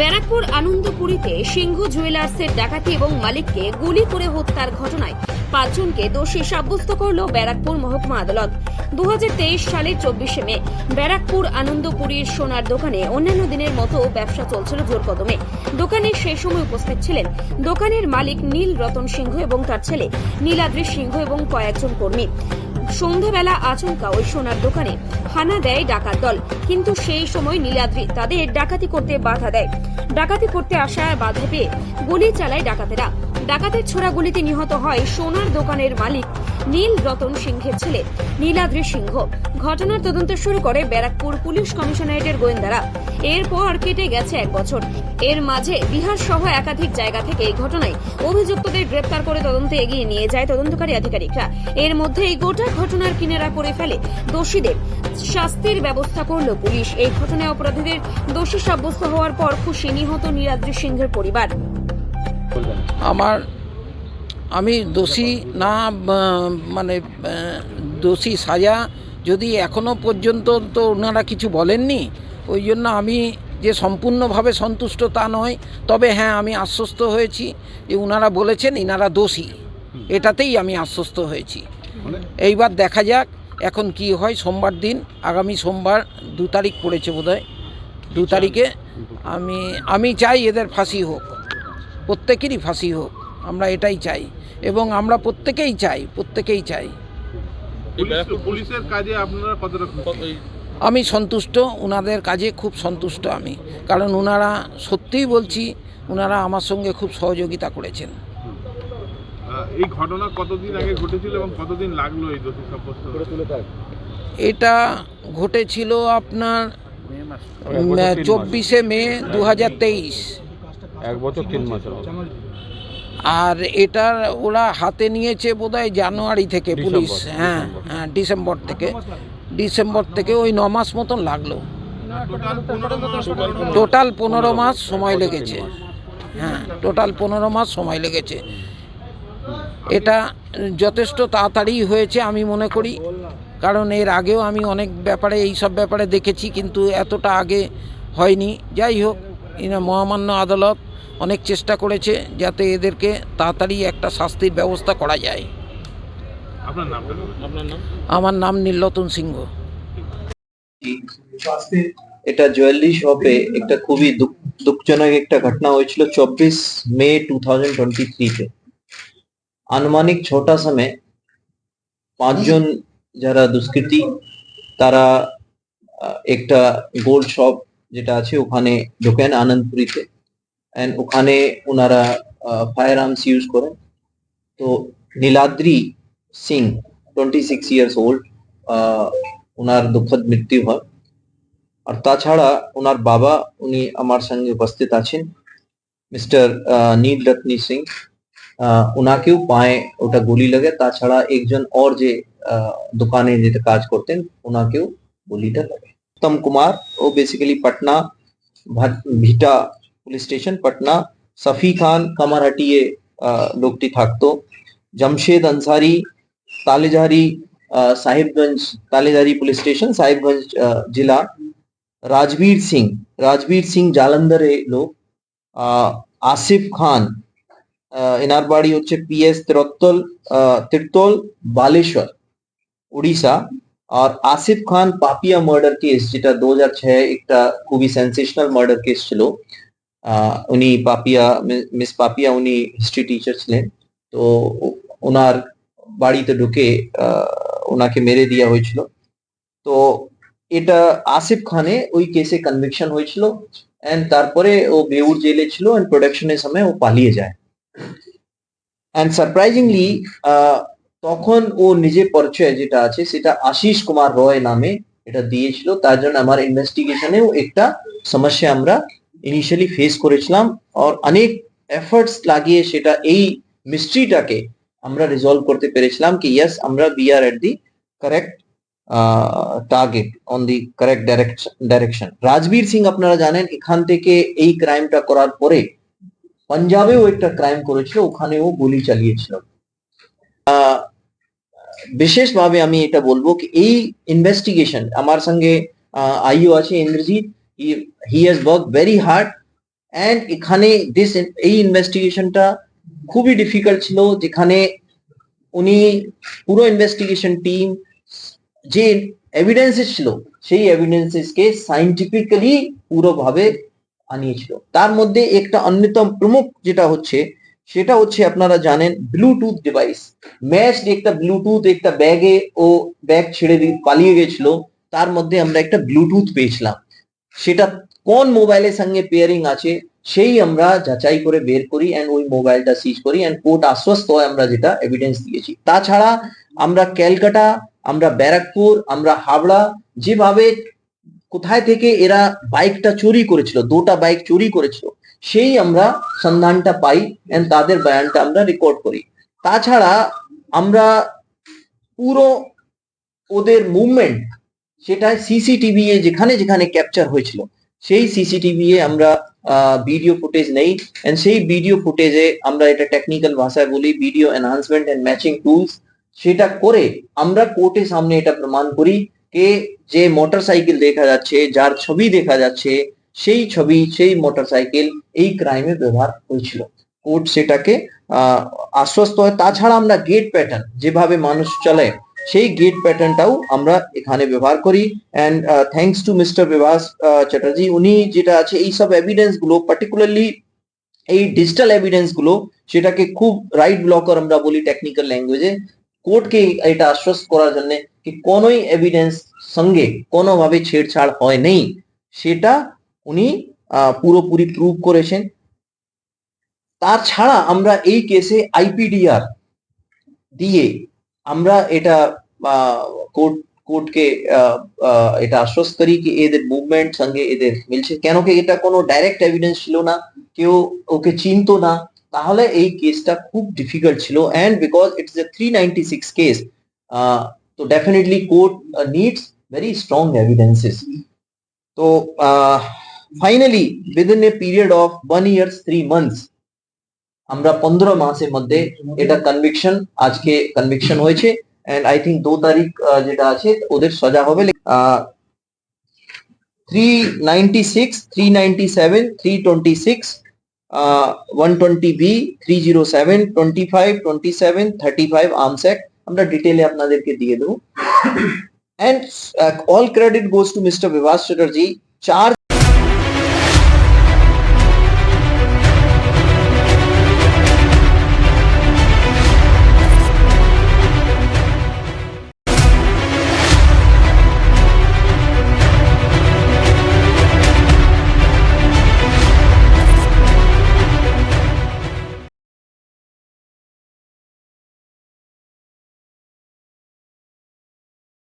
ব্যারাকপুর আনন্দপুরীতে সিংহ জুয়েলার্সের ডাকাতি এবং মালিককে গুলি করে হত্যার ঘটনায় পাঁচজনকে দোষী সাব্যস্ত করল ব্যারাকপুর মহকুমা আদালত। দু হাজার তেইশ সালের চব্বিশে মে, ব্যারাকপুর আনন্দপুরীর সোনার দোকানে অন্যান্য দিনের মতো ব্যবসা চলছিল জোর কদমে দোকানে সেই সময় উপস্থিত ছিলেন দোকানের মালিক নীল রতন সিংহ এবং তার ছেলে নীলাদ্রি সিংহ এবং কয়েকজন কর্মী। সন্ধ্যাবেলা আচমকা ওই সোনার দোকানে হানা দেয় ডাকাত দল। কিন্তু সেই সময় নীলাদ্রি তাদের ডাকাতি করতে বাধা দেয়। ডাকাতি করতে আসা বাধা পেয়ে গুলি চালায় ডাকাতেরা। ডাকাতের ছোড়া গুলিতে নিহত হয় সোনার দোকানের মালিক নীল রতন সিংহের ছেলে, নীলাদ্রি সিংহ। ঘটনার তদন্ত শুরু করে ব্যারাকপুর পুলিশ কমিশনারেটের গোয়েন্দারা। এরপর কেটে গেছে এক বছর। এর মাঝে বিহার সহ একাধিক জায়গা থেকে এই ঘটনায় অভিযুক্তদের গ্রেপ্তার করে তদন্তে এগিয়ে নিয়ে যায় তদন্তকারী আধিকারিকরা। এর মধ্যে এই গোটা ঘটনার কিনারা করে ফেলে দোষীদের শাস্তির ব্যবস্থা করল পুলিশ। এই ঘটনায় অপরাধীদের দোষী সাব্যস্ত হওয়ার পর খুশি নিহত নীলাদ্রি সিংহের পরিবার। আমার আমি দোষী না মানে দোষী সাজা যদি এখনও পর্যন্ত তো ওনারা কিছু বলেননি ওই জন্য আমি যে সম্পূর্ণভাবে সন্তুষ্ট তা নয় তবে হ্যাঁ আমি আশ্বস্ত হয়েছি যে ওনারা বলেছেন ইনারা দোষী। এটাতেই আমি আশ্বস্ত হয়েছি। এইবার দেখা যাক এখন কি হয় সোমবার দিন আগামী সোমবার দু তারিখ পড়েছে বোধহয়। দু তারিখে আমি আমি চাই এদের ফাঁসি হোক প্রত্যেকেরই ফাঁসি হোক। আমরা এটাই চাই এবং আমরা প্রত্যেকেই চাই প্রত্যেকেই চাই। পুলিশের কাজে আপনারা কতটা আমি সন্তুষ্ট ওনাদের কাজে খুব সন্তুষ্ট আমি। কারণ ওনারা সত্যিই বলছি ওনারা আমার সঙ্গে খুব সহযোগিতা করেছেন। এই ঘটনা কতদিন আগে ঘটেছিল এবং কতদিন লাগল এই দোষী সাব্যস্ত এটা ঘটেছিল আপনার চব্বিশে মে দু হাজার তেইশ। এক বছর তিন মাস। আর এটার ওরা হাতে নিয়েছে বোধহয় জানুয়ারি থেকে পুলিশ হ্যাঁ হ্যাঁ ডিসেম্বর থেকে। ডিসেম্বর থেকে ওই ন মাস মতন লাগল। টোটাল পনেরো মাস সময় লেগেছে। হ্যাঁ টোটাল পনেরো মাস সময় লেগেছে। এটা যথেষ্ট তাড়াতাড়ি হয়েছে আমি মনে করি। কারণ এর আগেও আমি অনেক ব্যাপারে এই সব ব্যাপারে দেখেছি কিন্তু এতটা আগে হয়নি। যাই হোক মহামান্য আদালত অনেক চেষ্টা করেছে যাতে এদেরকে তাড়াতাড়ি একটা শাস্তির ব্যবস্থা করা যায়। আপনার নামটা আপনার নাম? আমার নাম নীলরতন সিংহ। এটা জুয়েলারি শপে একটা খুবই দুঃখ- দুঃখজনক একটা ঘটনা হয়েছিল চব্বিশ মে টু থাউজেন্ড টোয়েন্টি থ্রিতে। আনুমানিক ছটা সময় পাঁচজন যারা দুষ্কৃতী তারা একটা গোল্ড শপ যেটা আছে ওখানে ঢোকেন আনন্দপুরিতে। অ্যান্ড ওখানে ওনারা ফায়ার আর্মস ইউজ করেন তো Niladri Singh twenty six years old ওনার দুঃখদ মৃত্যু হয় আর তাছাড়া ওনার বাবা উনি আমার সঙ্গে উপস্থিত আছেন মিস্টার নীল রত্নী সিং আহ, ওনাকেও পায়ে ওটা গুলি লাগে তাছাড়া একজন ওর যে আহ, দোকানে যেটা কাজ করতেন ওনাকেও গুলিটা লাগে উত্তম কুমার ও বেসিক্যালি পাটনা ভাট- ভিটা পুলিশ স্টেশন পাটনা সফি খান কামারহাটিয়ে আহ, লোকটি থাকতো জামশেদ আনসারি তালেজারি আহ, সাহেবগঞ্জ তালেজারি পুলিশ স্টেশন সাহেবগঞ্জ আহ, জেলা রাজবীর সিং রাজবীর সিং জালন্ধরে লোক আহ, আসিফ খান আহ, এনার বাড়ি হচ্ছে পিএস তিরত্তল আহ, তিরতল বালেশ্বর উড়িষ্যা আর আসিফ খান পাপিয়া মার্ডার কেস যেটা দু হাজার ছয় একটা খুবই সেন্সেশনাল মার্ডার কেস ছিল আহ, উনি পাপিয়া, মিস পাপিয়া উনি হিস্ট্রি টিচার ছিলেন। তো ওনার বাড়িতে ঢুকে ওনাকে মেরে দেওয়া হয়েছিল। তো এটা আসিফ খানে ওই কেসে কনভিকশন হয়েছিল। এন্ড তারপরে ও বেউর জেলে ছিল এন্ড প্রোডাকশনের সময় ও পালিয়ে যায়। এন্ড সারপ্রাইজিংলি তখন ও নিজে পরিচয় যেটা আছে, সেটা আশিস কুমার রয় নামে এটা দিয়েছিল। তার জন্য আমার ইনভেস্টিগেশনেও একটা সমস্যা আমরা ইনিশিয়ালি ফেস করেছিলাম আর অনেক এফর্টস লাগিয়ে সেটা এই মিস্ট্রিটাকে আমরা রিজলভ করতে পেরেছিলাম কি ইয়েস আমরা we are at the correct target on the correct direction Rajbir Singh আপনারা জানেন, এখান থেকে এই ক্রাইমটা করার পরে পাঞ্জাবেও একটা ক্রাইম করেছিল, ওখানেও গুলি চালিয়েছিল। বিশেষভাবে আমি এটা বলব কি, এই ইনভেস্টিগেশন আমার সঙ্গে আইও আছে Indrajit he has work very hard and এখানে দিস এই ইনভেস্টিগেশনটা খুবই ডিফিকাল্ট ছিল যেখানে উনি পুরো ইনভেস্টিগেশন টিম যে এভিডেন্সেস ছিল, সেই এভিডেন্সেসকে সাইন্টিফিক্যালি পুরোভাবে আনিয়েছিল। তার মধ্যে একটা অন্যতম প্রমুখ যেটা হচ্ছে, সেটা হচ্ছে আপনারা জানেন ব্লুটুথ ডিভাইস ম্যাচ একটা ব্লুটুথ একটা ব্যাগে ও ব্যাগ ছেড়ে দিয়ে পালিয়ে গেছিল, তার মধ্যে আমরা একটা ব্লুটুথ পেয়েছিলাম। সেটা কোন মোবাইলের সঙ্গে পেয়ারিং আছে, সেই আমরা যাচাই করে বের করি অ্যান্ড ওই মোবাইলটা সিজ করি অ্যান্ড কোর্ট আশ্বস্ত হয় আমরা যেটা এভিডেন্স দিয়েছি। তাছাড়া আমরা ক্যালকাটা, আমরা ব্যারাকপুর, আমরা হাওড়া যেভাবে কোথায় থেকে এরা বাইকটা চুরি করেছিল, দুটা বাইক চুরি করেছিল, সেই আমরা সন্ধানটা পাই অ্যান্ড তাদের বয়ানটা আমরা রেকর্ড করি। তাছাড়া আমরা পুরো ওদের মুভমেন্ট সেটা সিসিটিভি এ যেখানে যেখানে ক্যাপচার হয়েছিল। সেই সিসিটিভি এ আমরা ভিডিও ফুটেজ নেই। এন্ড সেই ভিডিও ফুটেজে আমরা এটা টেকনিক্যাল ভাষায় বলি video enhancement and matching tools সেটা করে আমরা কোর্টের সামনে এটা প্রমাণ করি কে যে মোটরসাইকেল দেখা যাচ্ছে, যার ছবি দেখা যাচ্ছে, সেই ছবি, সেই মোটরসাইকেল এই ক্রাইমে ব্যবহার হয়েছিল। কোর্ট সেটাকে আশ্বস্ত হয়। তাছাড়া আমরা গেট প্যাটার্ন যেভাবে মানুষ চলে সেই গেট প্যাটার্নটাও আমরা এখানে ব্যবহার করি। And thanks to mister Bibhas Chatterjee উনি যেটা আছে, এই সব এভিডেন্সগুলো পার্টিকুলারলি এই ডিজিটাল এভিডেন্সগুলো, সেটাকে খুব রাইট ব্লকার আমরা বলি টেকনিক্যাল ল্যাঙ্গুয়েজে কোর্টকে এটা আশ্বস্ত করার জন্য কি কোনোই এভিডেন্স সঙ্গে কোনোভাবে ছেড়ছাড় হয় নেই। সেটা উনি পুরোপুরি প্রুভ করেছেন। তাছাড়া আমরা এই কেসে আইপিডিআর দিয়ে আমরা এটা কোর্ট কোর্টকে এটা আশ্বস্ত করি কি এদের মুভমেন্ট সঙ্গে এদের মিলছে। কেন কি এটা কোনো ডাইরেক্ট এভিডেন্স ছিল না, কেউ ওকে চিনতো না। তাহলে এই কেসটা খুব ডিফিকাল্ট ছিল। And because it's a three ninety six case তো definitely court needs very strong evidences তো finally within a period of one years three months আমরা পনেরো মাসের মধ্যে এটা কনভিকশন আজকে কনভিকশন হয়েছে এন্ড আই থিঙ্ক দু তারিখ আহ, যেটা আছে ওদের সাজা হবে। Three ninety six three ninety seven three twenty six one twenty B three zero seven twenty five twenty seven thirty five arms act আমরা ডিটেলে আপনাদেরকে দিয়ে দেবো। And all credit goes to mister Bibhas Chatterjee চার